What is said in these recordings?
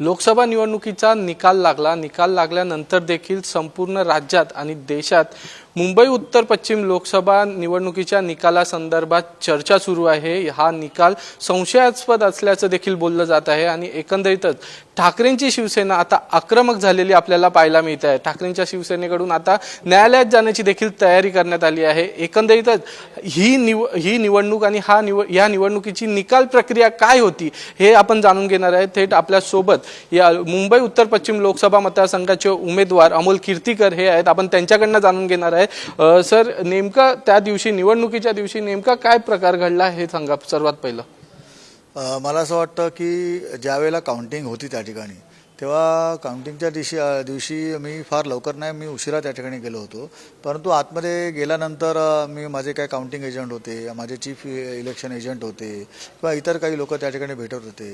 लोकसभा निवडणुकीचा निकाल लागला. निकाल लागल्यानंतर देखील संपूर्ण राज्यात आणि देशात मुंबई उत्तर पश्चिम लोकसभा निवडणुकीच्या निकालासंदर्भात चर्चा सुरू आहे. हा निकाल संशयास्पद असल्याचं देखील बोललं जात आहे आणि एकंदरीतच ठाकरेंची शिवसेना आता आक्रमक झालेली आपल्याला पाहायला मिळत आहे. ठाकरेंच्या शिवसेनेकडून आता न्यायालयात जाण्याची देखील तयारी करण्यात आली आहे. एकंदरीतच ही निव ही निवडणूक आणि हा निव या निवडणुकीची निकाल प्रक्रिया काय होती हे आपण जाणून घेणार आहे. थेट आपल्यासोबत या मुंबई उत्तर पश्चिम लोकसभा मतदारसंघाचे उमेदवार अमोल कीर्तीकर हे आहेत. आपण त्यांच्याकडनं जाणून घेणार आहे. सर नेमका त्या दिवशी निवडणुकीच्या दिवशी नेमका काय प्रकार घडला हे सांगा सर्वात पहिलं. मला असं वाटतं की ज्यावेळेला काउंटिंग होती त्या ठिकाणी तेव्हा काउंटिंगच्या दिवशी दिवशी मी फार लवकर नाही मी उशिरा त्या ठिकाणी गेलो होतो. परंतु आतमध्ये गेल्यानंतर मी माझे काही काउंटिंग एजंट होते माझे चीफ इलेक्शन एजंट होते किंवा इतर काही लोक त्या ठिकाणी भेटत होते.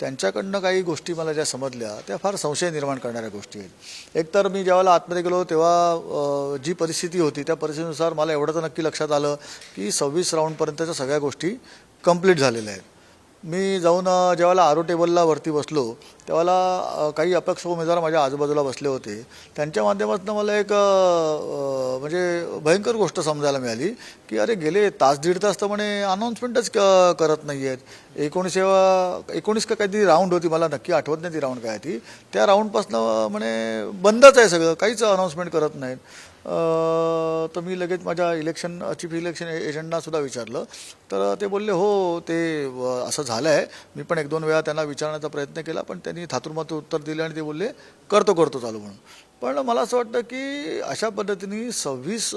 त्यांच्याकडनं काही गोष्टी मला ज्या समजल्या त्या फार संशय निर्माण करणाऱ्या गोष्टी आहेत. एकतर मी ज्यावेळेला आतमध्ये गेलो तेव्हा जी परिस्थिती होती त्या परिस्थितीनुसार मला एवढं तर नक्की लक्षात आलं की सव्वीस राऊंडपर्यंतच्या सगळ्या गोष्टी कंप्लीट झालेल्या आहेत. मी जाऊन ज्यावेळेला आरो टेबलला वरती बसलो त्यावेळेला काही अपक्ष उमेदवार माझ्या आजूबाजूला बसले होते. त्यांच्या माध्यमातून मला एक म्हणजे भयंकर गोष्ट समजायला मिळाली की अरे गेले तास दीड तास तर म्हणे अनाऊन्समेंटच क करत नाही आहेत एकोणीसवा एकोणीस का काहीतरी राऊंड होती मला नक्की आठवत नाही ती राऊंड काय ती. त्या राऊंडपासनं म्हणे बंदच आहे सगळं काहीच अनाऊन्समेंट करत नाहीत. तर मी लगेच माझ्या इलेक्शन चीफ इलेक्शन एजंटनासुद्धा विचारलं. तर ते बोलले हो ते असं झालं आहे मी पण एक दोन वेळा त्यांना विचारण्याचा प्रयत्न केला पण त्यांनी थातुरमातूर उत्तर दिले आणि ते बोलले करतो करतो चालू म्हणून. पण मला असं वाटतं की अशा पद्धतीने सव्वीस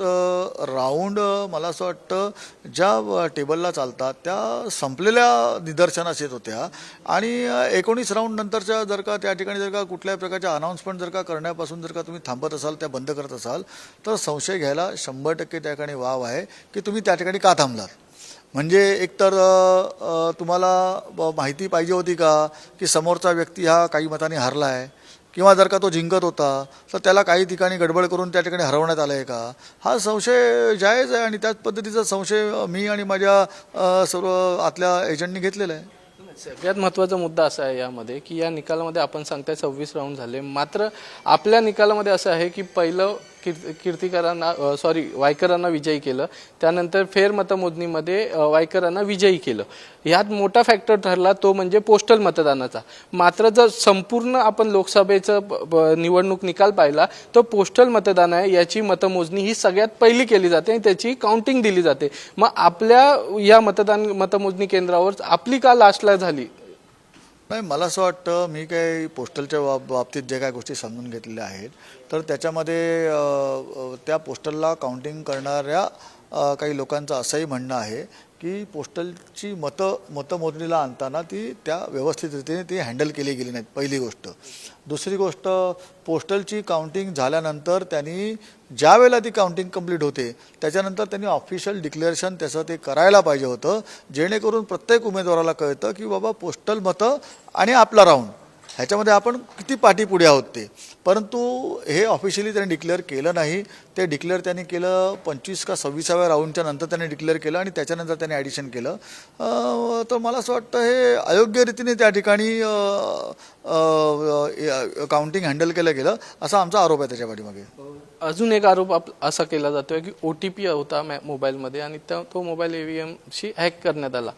राऊंड मला असं वाटतं ज्या टेबलला चालतात त्या संपलेल्या निदर्शनास येत होत्या. आणि एकोणीस राऊंड नंतरच्या जर का त्या ठिकाणी जर का कुठल्याही प्रकारच्या अनाऊन्समेंट जर का करण्यापासून जर का तुम्ही थांबत असाल त्या बंद करत असाल तर संशय घ्यायला शंभर टक्के त्या ठिकाणी वाव आहे की तुम्ही त्या ठिकाणी का थांबलात? म्हणजे एकतर तुम्हाला माहिती पाहिजे होती का की समोरचा व्यक्ती हा काही मताने हरला आहे किंवा जर का तो जिंकत होता तर त्याला काही ठिकाणी गडबड करून त्या ठिकाणी हरवण्यात आलं आहे का? हा संशय जायज आहे आणि त्याच पद्धतीचा संशय मी आणि माझ्या सर्व आतल्या एजंटनी घेतलेला आहे. सगळ्यात महत्त्वाचा मुद्दा असा आहे यामध्ये की या निकालामध्ये आपण सांगताय सव्वीस राऊंड झाले. मात्र आपल्या निकालामध्ये असं आहे की पहिलं कीर्ती कीर्तिकरांना सॉरी वायकरांना विजयी केलं. त्यानंतर फेर मतमोजणीमध्ये वायकरांना विजयी केलं. ह्यात मोठा फॅक्टर ठरला तो म्हणजे पोस्टल मतदानाचा. मात्र जर संपूर्ण आपण लोकसभेचं निवडणूक निकाल पाहिला तर पोस्टल मतदान आहे याची मतमोजणी ही सगळ्यात पहिली केली जाते आणि त्याची काउंटिंग दिली जाते. मग आपल्या या मतदान मतमोजणी केंद्रावर आपली का लास्टला झाली? नाही मला असं वाटतं मी काही पोस्टलच्या बाब बाबतीत जे काय गोष्टी समजून घेतलेल्या आहेत तर त्याच्यामध्ये त्या पोस्टलला काउंटिंग करणाऱ्या काही लोकांचं असंही म्हणणं आहे की पोस्टलची मतं मतमोजणीला आणताना ती त्या व्यवस्थित रीतीने ती हँडल केली गेली नाहीत पहिली गोष्ट. दुसरी गोष्ट पोस्टलची काउंटिंग झाल्यानंतर त्यांनी ज्या वेळेला ती काउंटिंग कंप्लीट होते त्याच्यानंतर त्यांनी ऑफिशियल डिक्लेरेशन त्याचं ते करायला पाहिजे होतं जेणेकरून प्रत्येक उमेदवाराला कळतं की बाबा पोस्टल मतं आणि आपला राऊंड ह्याच्यामध्ये आपण किती पाठी पुढे आहोत ते. परंतु हे ऑफिशियली त्यांनी डिक्लेअर केलं नाही ते डिक्लेअर त्यांनी केलं पंचवीस का सव्वीसाव्या राऊंडच्या नंतर त्यांनी डिक्लेअर केलं आणि त्याच्यानंतर त्यांनी ॲडिशन केलं. तर मला असं वाटतं हे अयोग्य रीतीने त्या ठिकाणी काउंटिंग हँडल केलं गेलं असा आमचा आरोप आहे त्याच्या पाठीमागे. अजून एक आरोप आप असा केला जातोय की ओ टी पी होता मॅ मोबाईलमध्ये आणि त्या तो मोबाईल ईव्हीएमशी हॅक करण्यात आला.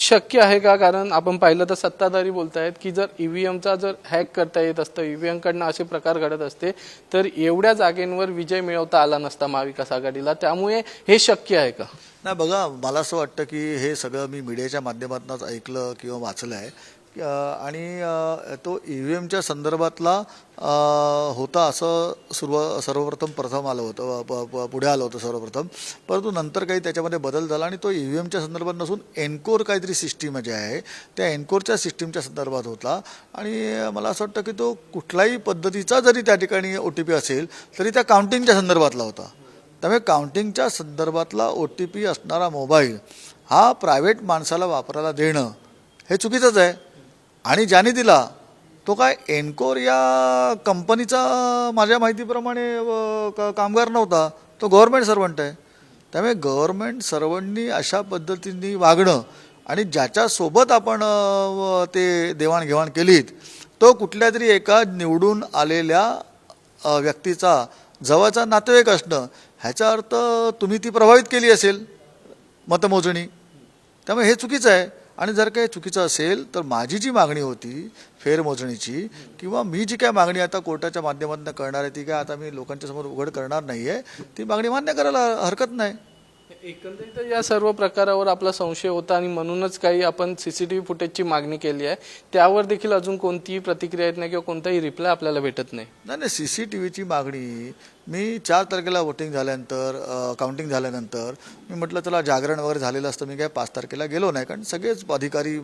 शक्य आहे का? कारण आपण पाहिलं तर सत्ताधारी बोलतायत की जर ईव्हीएमचा जर हॅक करता येत असतं ईव्हीएमकडनं असे प्रकार घडत असते तर एवढ्या जागेंवर विजय मिळवता आला नसता महाविकास आघाडीला. त्यामुळे हे शक्य आहे का? नाही बघा मला असं वाटतं की हे सगळं मी मीडियाच्या माध्यमातूनच ऐकलं किंवा वाचलं आहे आणि तो ई व्ही एमच्या संदर्भातला होता असं सुरुवा सर्वप्रथम प्रथम आलं होतं प- प- पुढे आलं होतं सर्वप्रथम. परंतु नंतर काही त्याच्यामध्ये बदल झाला आणि तो ई व्ही एमच्या संदर्भात नसून एनकोर काहीतरी सिस्टीम जे आहे त्या एनकोरच्या सिस्टीमच्या संदर्भात होता. आणि मला असं वाटतं की तो कुठलाही पद्धतीचा जरी त्या ठिकाणी ओ टी पी असेल तरी त्या काउंटिंगच्या संदर्भातला होता. त्यामुळे काउंटिंगच्या संदर्भातला ओ टी पी असणारा मोबाईल हा प्रायव्हेट माणसाला वापरायला देणं हे चुकीचंच आहे. आणि ज्याने दिला तो काय एनकोर या कंपनीचा माझ्या माहितीप्रमाणे क- कामगार नव्हता तो गव्हर्मेंट सर्वंट आहे. त्यामुळे गव्हर्मेंट सर्वंटनी अशा पद्धतीने वागणं आणि ज्याच्यासोबत आपण व ते देवाणघेवाण केलीत तो कुठल्या तरी एका निवडून आलेल्या व्यक्तीचा जवळचा नातेवाईक असणं ह्याचा अर्थ तुम्ही ती प्रभावित केली असेल मतमोजणी. त्यामुळे हे चुकीचं आहे. आणि जर काही चुकीचं असेल तर माझी जी मागणी होती फेरमोजणीची किंवा मी जी काय मागणी आता कोर्टाच्या माध्यमातून करणार आहे ती काय आता मी लोकांच्या समोर उघड करणार नाही आहे ती मागणी मान्य करायला हरकत नाही. एकंदरीत या सर्व प्रकारावर आपला संशय होता आणि म्हणूनच काही आपण सीसीटीव्ही फुटेजची मागणी केली आहे. त्यावर देखील अजून कोणतीही प्रतिक्रिया येत नाही किंवा कोणताही रिप्लाय आपल्याला भेटत नाही. नाही नाही सी सी टी व्हीची मागणी मी चार तारखेला वोटिंग झाल्यानंतर काउंटिंग झाल्यानंतर मी म्हटलं चला जागरण वगैरे झालेलं असतं मी काय पाच तारखेला गेलो नाही. कारण सगळेच अधिकारी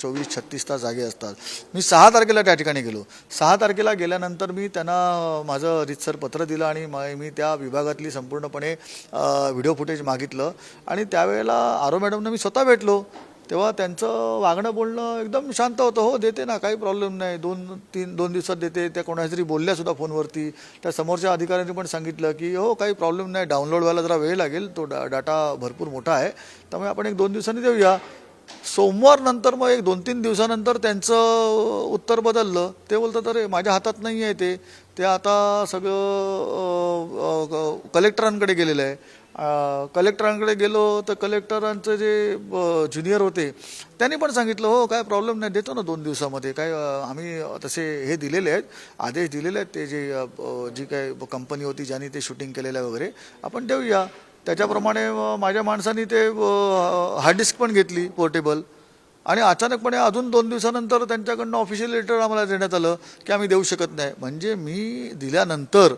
चोवीस छत्तीस तास जागे असतात. मी सहा तारखेला त्या ठिकाणी गेलो. सहा तारखेला गेल्यानंतर मी त्यांना माझं रितसर पत्र दिलं आणि मी त्या विभागातली संपूर्णपणे व्हिडिओ फुटेज मागितलं. आणि त्यावेळेला आरो मॅडमनं मी स्वतः भेटलो. तेव्हा त्यांचं वागणं बोलणं एकदम शांत होतं. हो देते ना काही प्रॉब्लेम नाही. दोन तीन दोन दिवसात देते. त्या कोणाच्या तरी बोलल्यासुद्धा फोनवरती. त्या समोरच्या अधिकाऱ्यांनी पण सांगितलं की हो काही प्रॉब्लेम नाही. डाउनलोड व्हायला जरा वेळ लागेल. तो डा डाटा भरपूर मोठा आहे. त्यामुळे आपण एक दोन दिवसांनी देऊया. सोमवार नंतर मग एक दोन तीन दिवसानंतर त्यांचं उत्तर बदललं. ते बोलतात अरे माझ्या हातात नाही आहे ते. ते आता सगळं कलेक्टरांकडे गेलेलं आहे. कलेक्टरांकडे गेलो तर कलेक्टरांचं जे ज्युनियर होते त्यांनी पण सांगितलं हो काय प्रॉब्लेम नाही देतो ना दोन दिवसामध्ये. काय आम्ही तसे हे दिलेले आहेत आदेश दिलेले आहेत ते जे जी काय कंपनी होती ज्यांनी ते शूटिंग केलेलं आहे वगैरे आपण देऊया. त्याच्याप्रमाणे माझ्या माणसांनी ते हार्ड डिस्क पण घेतली पोर्टेबल. आणि अचानकपणे अजून दोन दिवसानंतर त्यांच्याकडनं ऑफिशियल लेटर आम्हाला देण्यात आलं की आम्ही देऊ शकत नाही. म्हणजे मी दिल्यानंतर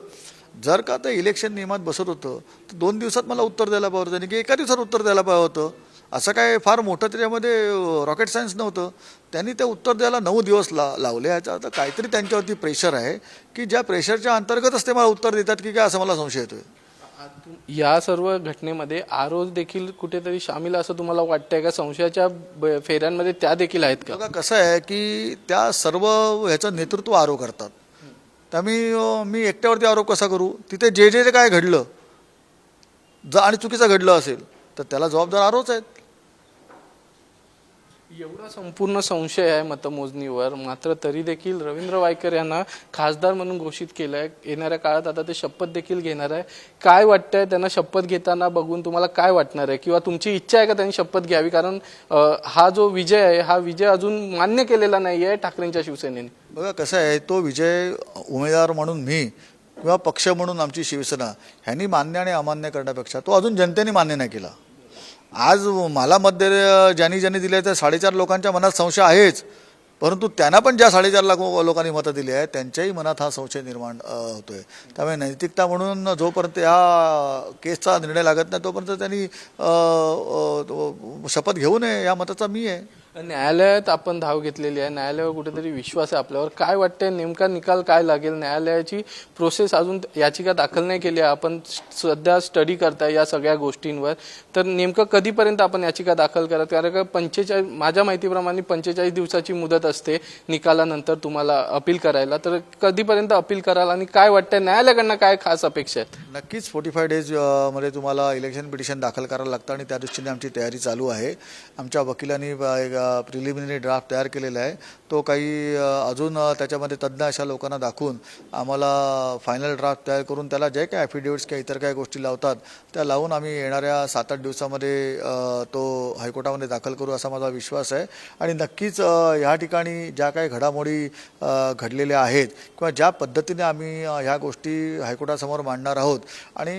जर का ते इलेक्शन नियमात बसत होतं तर दोन दिवसात मला उत्तर द्यायला पाहिजे होतं आणि की एका दिवसात उत्तर द्यायला पाहिजे होतं. असं काय फार मोठं त्याच्यामध्ये रॉकेट सायन्स नव्हतं. त्यांनी ते उत्तर द्यायला नऊ दिवस ला लावले याचा अर्थ काहीतरी त्यांच्यावरती प्रेशर आहे की ज्या प्रेशरच्या अंतर्गतच ते मला उत्तर देतात की काय असं मला संशय येतोय. या सर्व घटनेमध्ये आरोज देखील कुठेतरी सामील असं तुम्हाला वाटतंय का? संशयाच्या ब- फेऱ्यांमध्ये त्या देखील आहेत का? बघा कसं आहे की त्या सर्व ह्याचं नेतृत्व आरोप करतात. तर मी मी एकट्यावरती आरोप कसा करू? तिथे जे जे जे काय घडलं ज आणि चुकीचं घडलं असेल तर त्याला जबाबदार आरोच आहेत. एवढा संपूर्ण संशय आहे मतमोजणीवर. मात्र तरी देखील रवींद्र वायकर यांना खासदार म्हणून घोषित केलं आहे येणाऱ्या काळात आता ते शपथ देखील घेणार आहे. काय वाटतंय त्यांना शपथ घेताना बघून तुम्हाला काय वाटणार आहे? किंवा तुमची इच्छा आहे का त्यांनी शपथ घ्यावी? कारण हा जो विजय आहे हा विजय अजून मान्य केलेला नाही आहे ठाकरेंच्या शिवसेनेने. बघा कसं आहे तो विजय उमेदवार म्हणून मी किंवा पक्ष म्हणून आमची शिवसेना ह्यांनी मान्य आणि अमान्य करण्यापेक्षा तो अजून जनतेने मान्य नाही केला. आज मला मत ज्यांनी ज्यांनी दिले त्या साडेचार लोकांच्या मनात संशय आहेच. परंतु त्यांना पण ज्या साडेचार लाख लोकांनी मतं दिली आहेत त्यांच्याही मनात हा संशय निर्माण होतो होतोय. त्यामुळे नैतिकता म्हणून जोपर्यंत ह्या केसचा निर्णय लागत नाही तोपर्यंत त्यांनी तो शपथ घेऊ नये या मताचा मी आहे. न्यायालयात आपण धाव घेतलेली आहे. न्यायालयावर कुठेतरी विश्वास आहे आपल्यावर. काय वाटतंय? नेमका निकाल काय लागेल? न्यायालयाची प्रोसेस अजून याचिका दाखल नाही केली आहे. आपण सध्या स्टडी करताय या सगळ्या गोष्टींवर. तर नेमकं कधीपर्यंत आपण याचिका दाखल करत? कारण का पंचेचाळीस माझ्या माहितीप्रमाणे पंचेचाळीस दिवसाची मुदत असते निकालानंतर तुम्हाला अपील करायला. तर कधीपर्यंत अपील कराल आणि काय वाटतंय? न्यायालयाकडनं काय खास अपेक्षा आहेत? नक्कीच फोर्टी फाय डेजमध्ये तुम्हाला इलेक्शन पिटिशन दाखल करायला लागतं आणि त्या दृष्टीने आमची तयारी चालू आहे. आमच्या वकिलांनी प्रिलिमिनरी ड्राफ्ट तयार केलेला आहे. तो काही अजून त्याच्यामध्ये तज्ज्ञ अशा लोकांना दाखवून आम्हाला फायनल ड्राफ्ट तयार करून त्याला जे काय ॲफिडेविट्स किंवा इतर काही गोष्टी लावतात त्या लावून आम्ही येणाऱ्या सात आठ दिवसामध्ये तो हायकोर्टामध्ये दाखल करू असा माझा विश्वास आहे. आणि नक्कीच ह्या ठिकाणी ज्या काही घडामोडी घडलेल्या आहेत किंवा ज्या पद्धतीने आम्ही ह्या गोष्टी हायकोर्टासमोर मांडणार आहोत आणि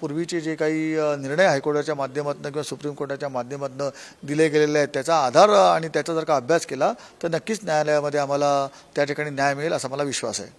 पूर्वीचे जे काही निर्णय हायकोर्टाच्या माध्यमातून किंवा सुप्रीम कोर्टाच्या माध्यमातून दिले गेलेले आहेत त्याचा आधार आणि त्याचा जर का अभ्यास केला तर नक्कीच न्यायालयामध्ये आम्हाला त्या ठिकाणी न्याय मिळेल असा मला विश्वास आहे.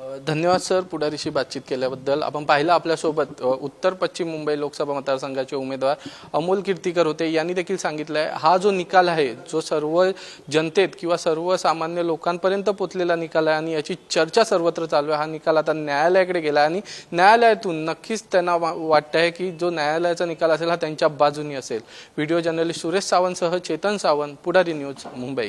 धन्यवाद सर पुढारीशी बातचीत केल्याबद्दल. आपण पाहिलं आपल्यासोबत उत्तर पश्चिम मुंबई लोकसभा मतदारसंघाचे उमेदवार अमोल कीर्तीकर होते. यांनी देखील सांगितलं आहे हा जो निकाल आहे जो सर्व जनतेत किंवा सर्वसामान्य लोकांपर्यंत पोचलेला निकाल आहे आणि याची चर्चा सर्वत्र चालू आहे हा निकाल आता न्यायालयाकडे गेला आणि न्यायालयातून नक्कीच त्यांना वा- आहे की जो न्यायालयाचा निकाल असेल हा त्यांच्या बाजूनी असेल. व्हिडिओ जर्नलिस्ट सुरेश सावंतसह चेतन सावंत पुढारी न्यूज मुंबई.